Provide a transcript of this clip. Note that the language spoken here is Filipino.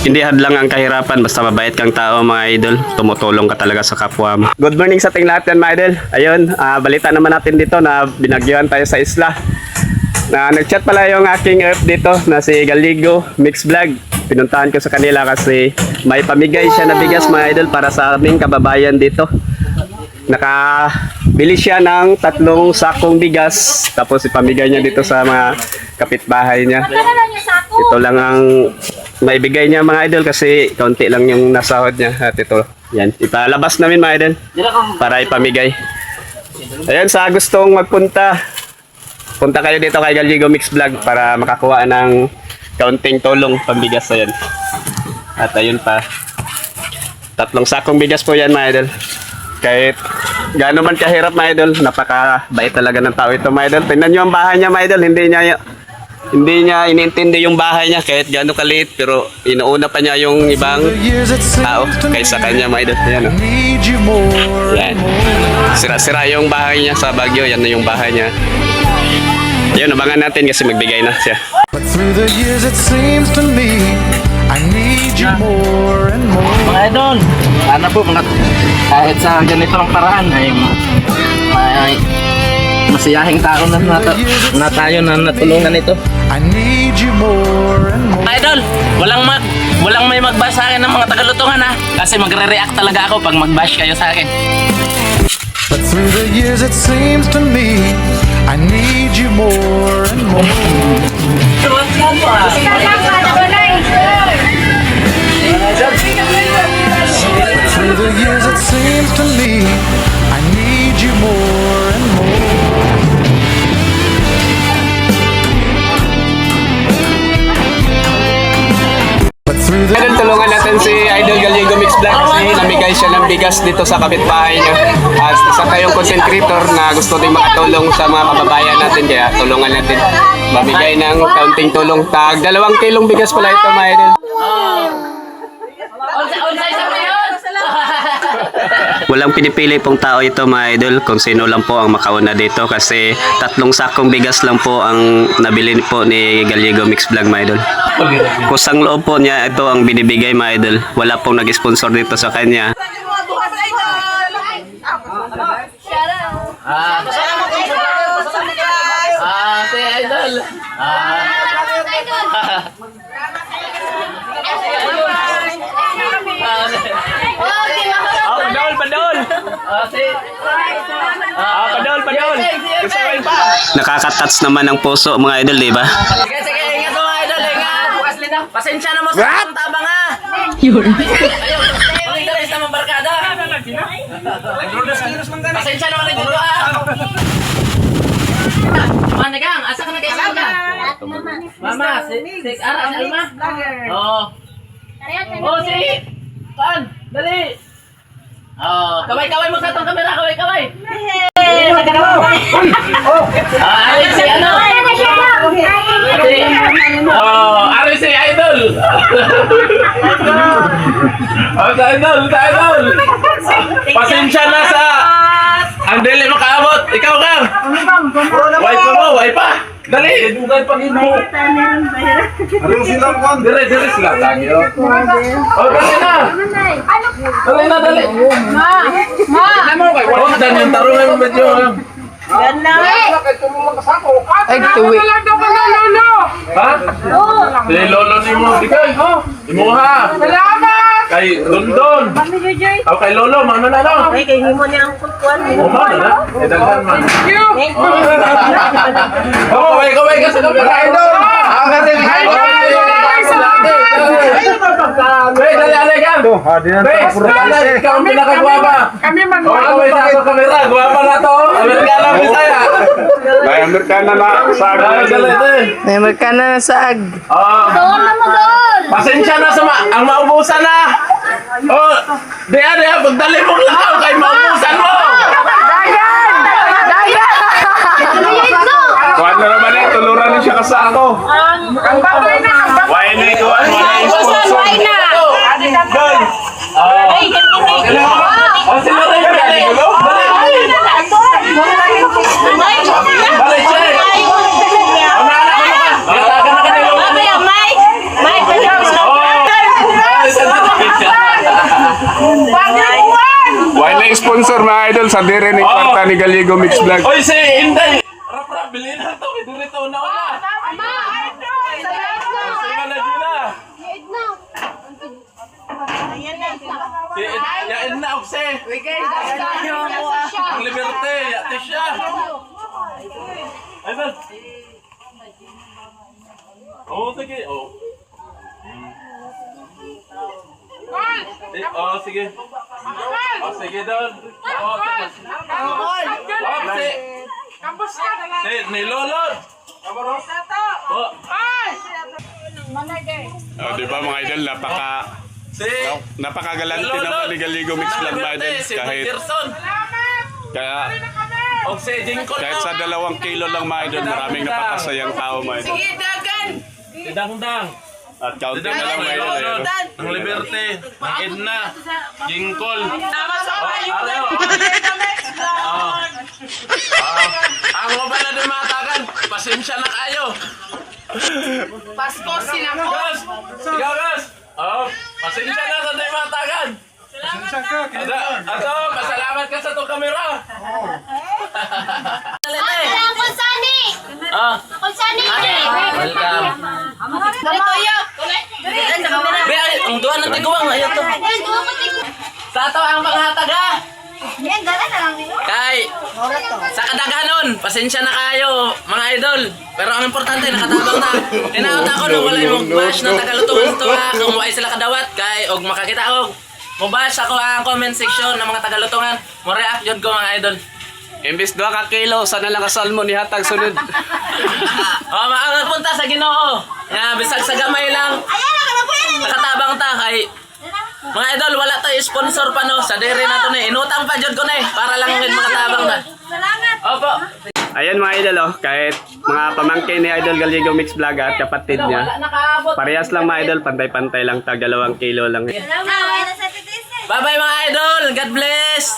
Hindi hadlang ang kahirapan basta mabait kang tao mga idol. Tumutulong ka talaga sa kapwa mo. Good morning sa ating lahat yan mga idol. Ayun, ah, balita naman natin dito na binagyan tayo sa isla. Na nag-chat pala yung aking rep dito na si Galigo Mix Vlog. Pinuntahan ko sa kanila kasi may pamigay siya na bigas mga idol para sa aming kababayan dito. Nakabili siya ng tatlong sakong bigas tapos ipamigay niya dito sa mga kapitbahay niya. Ito lang ang maibigay niya mga idol kasi kaunti lang yung nasahod niya at ito. Yan, ipalabas namin mga idol para ipamigay. Ayan, sa gustong magpunta, punta kayo dito kay Galigo Mix Vlog para makakuha ng kaunting tulong pambigas na yan. At ayun pa, tatlong sakong bigas po yan mga idol. Kahit gaano man kahirap mga idol, napakabait talaga ng tao ito mga idol. Tingnan nyo ang bahay niya mga idol, hindi niya hindi niya inintindi yung bahay niya kahit gaano kaliit pero inuuna pa niya yung ibang tao kaysa kanya mga idol. Oh. need you more Yan. Sira-sira yung bahay niya sa Baguio. Yan na yung bahay niya. Ayun, abangan natin kasi magbigay na siya. But through the years it seems to me I need you more and more Mga idol, sana po mga kahit sa ganito ng paraan ay may masiyahing tao na, na, na tayo na natulungan ito. I need you more and more Idol, walang mag walang may mag-bash sa akin ng mga tagalutungan ha kasi magre-react talaga ako pag mag-bash kayo sa akin. But through the years it seems to me I need you more and more Through the years it seems to me I need you more Mix Vlog kasi namigay siya ng bigas dito sa kapitbahay niya. At isa tayong content creator na gusto din makatulong sa mga kababayan natin kaya tulungan natin mamigay ng kaunting tulong. Tag dalawang kilong bigas pala ito mga idol. Walang pinipili pong tao ito mga idol kung sino lang po ang makauna dito kasi tatlong sakong bigas lang po ang nabili po ni Gallego Mix Vlog mga idol. Kusang loob po niya ito ang binibigay mga idol. Wala pong nag-sponsor dito sa kanya. Ah, si idol. Ah, Oh, padol, padol! Ah, Ah, padol, padol! Nakaka-touch naman ng puso mga idol, di ba? Sige, sige, ingat mga idol, ingat. Bukas linaw. Pasensya na mo sa akong tabang ha. Yun. Ayun, interes naman barkada. Pasensya na rin dito ha. Manigang, asa ka na kayo sa Mama, si, si Ara, si Alma. Oo. Oh, si, Pan, dali. Oh, kaway-kaway mo sa itong kamera, kaway-kaway. Ah, ayun si ano? Oh, ari si Idol. Oh, si Idol, si Idol. Pasensya na sa ang dili makaabot. Ikaw kang. Wipe pa mo, wipe pa. Dali, dugay pag imo. Ano sila kon? Dire, dire sila lagi. Oh, Oh, dali na. Dali na, dali. Ma, ma. Ano kay? Oh, dan yung tarungan mo medyo. Ay, tuwi. Ha? Lolo ni mo. Ikay, ha? Imo ha? Salamat! Kay Dondon. O kay lolo, mana na no? Ay, kay himo niya ang kukuan. O, mana na? Eh, daghan man. Oh, kaway, kaway ka sa kamera. Idol! Ah, kasi idol! Hey, dali, dali ka! Bes, dali, ikaw ang pinakagwapa. Kami man. Oh, kaway sa ako kamera. Gwapa na to. Amerikano, Bisaya. May Amerikana na sa Dali, dali, dali. May magkana na sa ag. Oh. Doon na mo doon. Pasensya na sa ma ang maubusan na. Oh, diya diya pagdali mo lang kay maubusan mo. Kuhan na naman eh, tuluran na siya kasako. Ang baboy na, ang baboy. Why na ikuhan, why na sponsor. Doon. Oh. Oh, sila rin dali. Balik siya. Ano na ano ka? Nakatakan na kanila. Oh. Sponsor mga idol sa dire ni kwarta ni Galigo Mix Vlog. Oy, si Inday! Rap rap, bilhin na to. Dirito na una. Sige na, Gina. Si Ya Edna, Okse. Ang liberte, yate siya. Ay, ba? Oo, sige. Oo. Oh, sige. Oh, sige doon. Oh, sige. Oh, si... Si, nilolod. Oh, Oh, di ba mga idol, napaka si... napakagalante naman ni Galigo Mix Vlog idol. Si Kahit kaya O kahit sa dalawang kilo lang mga idol, maraming napakasayang tao mga idol. Si Dangdang. At kaunti na lang mga. Nilolod. ayun. Ang liberte. Ang Edna. Jingkol. Oh, araw. Oh. Oh. Ang mobile na dumatagan. Pasensya na kayo. Pasko sinako. Gas! Ikaw, Gas! Oh, pasensya na sa dumatagan. Ada, ato, pasalamat ka sa to kamera. Uncle Sunny! Ah, Uncle Sunny! welcome. Dito yo! Be, ay, ang duwa ng tiguang, ayaw to. Sa ato ang panghataga. Yan, dala na lang nila. Kay, sa kadaganon, pasensya na kayo, mga idol. Pero ang importante, nakatabang na. Tinaot ako nung wala yung bash na tagalutungan ito ha. Kung wala sila kadawat, kay, og makakita og. Mubash ako ang comment section ng mga tagalutungan. Mo-react yun ko mga idol. Imbis 2 ka kilo, sana lang kasalmo ni hatag sunod. oh, maangat punta sa ginoo. Nga, bisag sa gamay lang. Nakatabang ta kay mga idol, wala tayo sponsor pa no. Sa dere na to ni. Inutang pa jud ko na eh. Para lang yung makatabang na. Salamat. Opo. Ayan mga idol oh, kahit mga pamangkin ni Idol Galigo Mix Vlog at kapatid niya. Parehas lang mga idol, pantay-pantay lang, tag dalawang kilo lang. Bye bye mga idol. God bless.